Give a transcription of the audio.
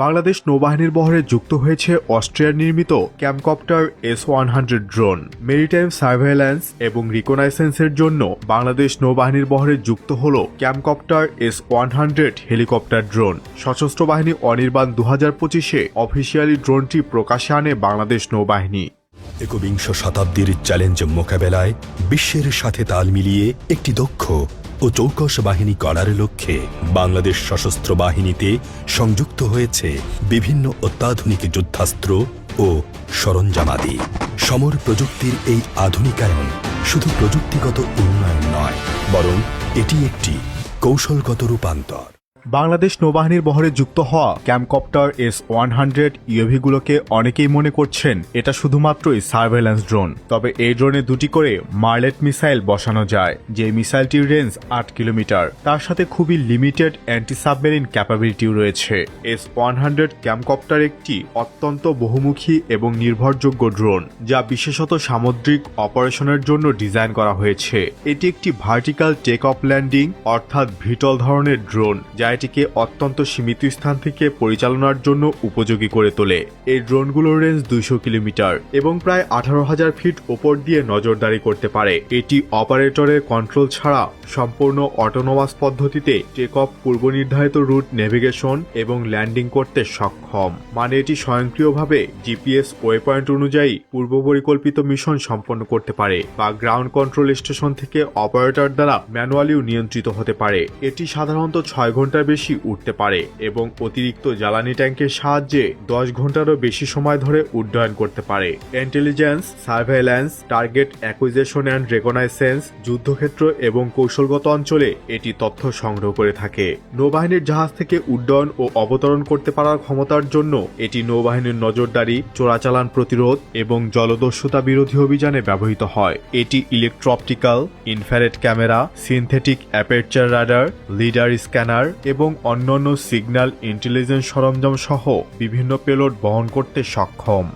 বাংলাদেশ নৌবাহিনীর বহরে যুক্ত হয়েছে অস্ট্রিয়ার নির্মিত Camcopter S one hundred drone, maritime surveillance এবং রিকনাইসেন্সের জন্য বাংলাদেশ নৌবাহিনীর বহরে যুক্ত হল Camcopter S one hundred helicopter drone. সশস্ত্র বাহিনী অনির্বাণ দু হাজার পঁচিশে অফিসিয়ালি ড্রোনটি প্রকাশে আনে বাংলাদেশ নৌবাহিনী। একবিংশ শতাব্দীর চ্যালেঞ্জ মোকাবেলায় বিশ্বের সাথে তাল মিলিয়ে একটি দক্ষ ও চৌকশ বাহিনী করার লক্ষ্যে বাংলাদেশ সশস্ত্র বাহিনীতে সংযুক্ত হয়েছে বিভিন্ন অত্যাধুনিক যুদ্ধাস্ত্র ও সরঞ্জামাদি। সমর প্রযুক্তির এই আধুনিকায়ন শুধু প্রযুক্তিগত উন্নয়ন নয়, বরং এটি একটি কৌশলগত রূপান্তর। বাংলাদেশ নৌবাহিনীর বহরে যুক্ত হওয়া ক্যাম্পকপ্টার এস ওয়ান হান্ড্রেড ইউভিগুলোকে অনেকেই মনে করছেন এটা শুধুমাত্রই সার্ভেলেন্স ড্রোন। তবে এই ড্রোনে দুটি করে মার্লেট মিসাইল বসানো যায়, যে মিসাইলটির রেঞ্জ আট কিলোমিটার। তার সাথে খুবই লিমিটেড অ্যান্টি সাবমেরিন ক্যাপাবিলিটিও রয়েছে। এস ওয়ান হান্ড্রেড ক্যাম্পকপ্টার একটি অত্যন্ত বহুমুখী এবং নির্ভরযোগ্য ড্রোন, যা বিশেষত সামুদ্রিক অপারেশনের জন্য ডিজাইন করা হয়েছে। এটি একটি ভার্টিক্যাল টেক অফ ল্যান্ডিং, অর্থাৎ ভিটল ধরনের ড্রোন যা এটিকে অত্যন্ত সীমিত স্থান থেকে পরিচালনার জন্য উপযোগী করে তোলে। এই ড্রোনগুলোর রেঞ্জ দুইশো কিলোমিটার এবং প্রায় আঠারো হাজার ফিট ওপর দিয়ে নজরদারি করতে পারে। এটি অপারেটরের কন্ট্রোল ছাড়া সম্পূর্ণ অটোনোমাস পদ্ধতিতে টেক অফ পূর্ব নির্ধারিত রুট নেভিগেশন এবং ল্যান্ডিং করতে সক্ষম। মানে এটি স্বয়ংক্রিয়ভাবে জিপিএস ওয়ে পয়েন্ট অনুযায়ী পূর্ব পরিকল্পিত মিশন সম্পন্ন করতে পারে বা গ্রাউন্ড কন্ট্রোল স্টেশন থেকে অপারেটর দ্বারা ম্যানুয়ালিও নিয়ন্ত্রিত হতে পারে। এটি সাধারণত ছয় ঘণ্টার বেশি উঠতে পারে এবং অতিরিক্ত জ্বালানি ট্যাঙ্কের সাহায্যে দশ ঘন্টারও বেশি সময় ধরে উড্ডয়ন করতে পারে। Intelligence surveillance target acquisition and reconnaissance যুদ্ধক্ষেত্র এবং কৌশলগত অঞ্চলে এটি তথ্য সংগ্রহ করে থাকে। নৌবাহিনীর জাহাজ থেকে উড্ডয়ন ও অবতরণ করতে পারার ক্ষমতার জন্য এটি নৌবাহিনীর নজরদারি, চোরাচালান প্রতিরোধ এবং জলদস্যুতা বিরোধী অভিযানে ব্যবহৃত হয়। এটি electro optical infrared camera synthetic aperture radar lidar scanner এবং অন্যান্য সিগন্যাল ইন্টেলিজেন্স সরঞ্জাম সহ বিভিন্ন পেলোড বহন করতে সক্ষম।